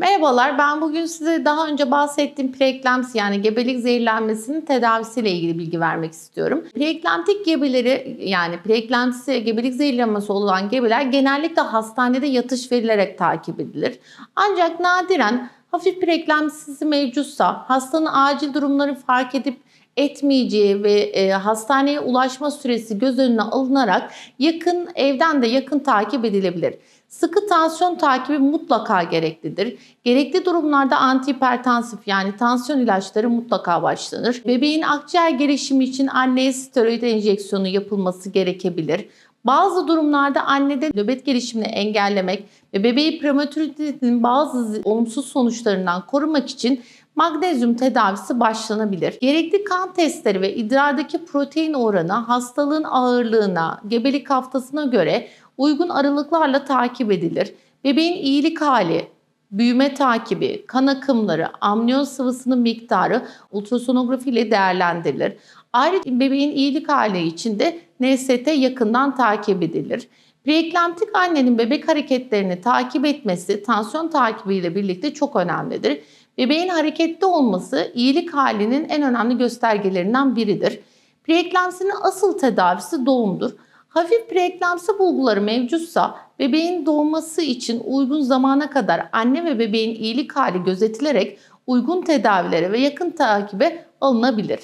Merhabalar, ben bugün size daha önce bahsettiğim preeklemsi yani gebelik zehirlenmesinin tedavisiyle ilgili bilgi vermek istiyorum. Preeklemtik gebeleri yani preeklemsi gebelik zehirlenmesi olan gebeler genellikle hastanede yatış verilerek takip edilir. Ancak nadiren hafif preeklemsisi mevcutsa hastanın acil durumları fark edip etmeyeceği ve e, hastaneye ulaşma süresi göz önüne alınarak yakın evden de yakın takip edilebilir. Sıkı tansiyon takibi mutlaka gereklidir. Gerekli durumlarda antihipertansif yani tansiyon ilaçları mutlaka başlanır. Bebeğin akciğer gelişimi için anneye steroid enjeksiyonu yapılması gerekebilir. Bazı durumlarda annede nöbet gelişimini engellemek ve bebeği prematüritenin bazı olumsuz sonuçlarından korumak için magnezyum tedavisi başlanabilir. Gerekli kan testleri ve idrardaki protein oranı hastalığın ağırlığına, gebelik haftasına göre uygun aralıklarla takip edilir. Bebeğin iyilik hali, büyüme takibi, kan akımları, amniyon sıvısının miktarı ultrasonografi ile değerlendirilir. Ayrıca bebeğin iyilik hali için de NST yakından takip edilir. Preeklemtik annenin bebek hareketlerini takip etmesi tansiyon takibiyle birlikte çok önemlidir. Bebeğin hareketli olması iyilik halinin en önemli göstergelerinden biridir. Preeklamsinin asıl tedavisi doğumdur. Hafif preeklamsi bulguları mevcutsa bebeğin doğması için uygun zamana kadar anne ve bebeğin iyilik hali gözetilerek uygun tedavilere ve yakın takibe alınabilir.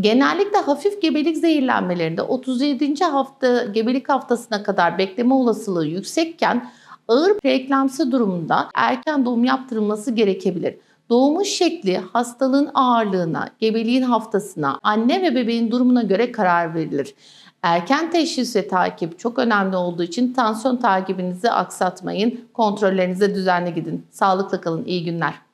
Genellikle hafif gebelik zehirlenmelerinde 37. hafta gebelik haftasına kadar bekleme olasılığı yüksekken ağır preeklamsi durumunda erken doğum yaptırılması gerekebilir. Doğumun şekli hastalığın ağırlığına, gebeliğin haftasına, anne ve bebeğin durumuna göre karar verilir. Erken teşhis ve takip çok önemli olduğu için tansiyon takibinizi aksatmayın. Kontrollerinize düzenli gidin. Sağlıkla kalın. İyi günler.